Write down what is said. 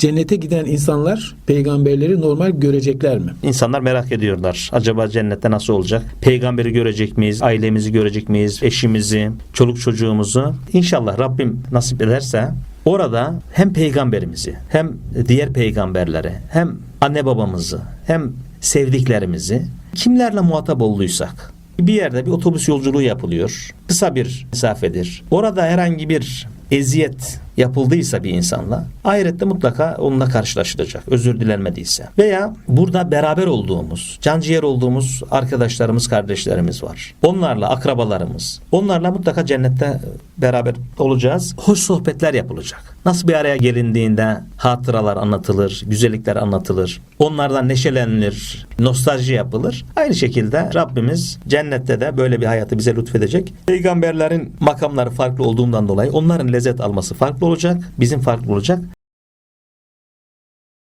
Cennete giden insanlar peygamberleri normal görecekler mi? İnsanlar merak ediyorlar. Acaba cennette nasıl olacak? Peygamberi görecek miyiz? Ailemizi görecek miyiz? Eşimizi, çoluk çocuğumuzu? İnşallah Rabbim nasip ederse orada hem peygamberimizi hem diğer peygamberleri hem anne babamızı hem sevdiklerimizi kimlerle muhatap olduysak bir yerde bir otobüs yolculuğu yapılıyor. Kısa bir mesafedir. Orada herhangi bir eziyet yapıldıysa bir insanla ahirette mutlaka onunla karşılaşılacak özür dilenmediyse. Veya burada beraber olduğumuz, canciğer olduğumuz arkadaşlarımız, kardeşlerimiz var. Onlarla akrabalarımız. Onlarla mutlaka cennette beraber olacağız. Hoş sohbetler yapılacak. Nasıl bir araya gelindiğinde hatıralar anlatılır, güzellikler anlatılır. Onlardan neşelenilir, nostalji yapılır. Aynı şekilde Rabbimiz cennette de böyle bir hayatı bize lütfedecek. Peygamberlerin makamları farklı olduğundan dolayı onların lezzet alması farklı olacak, bizim farklı olacak.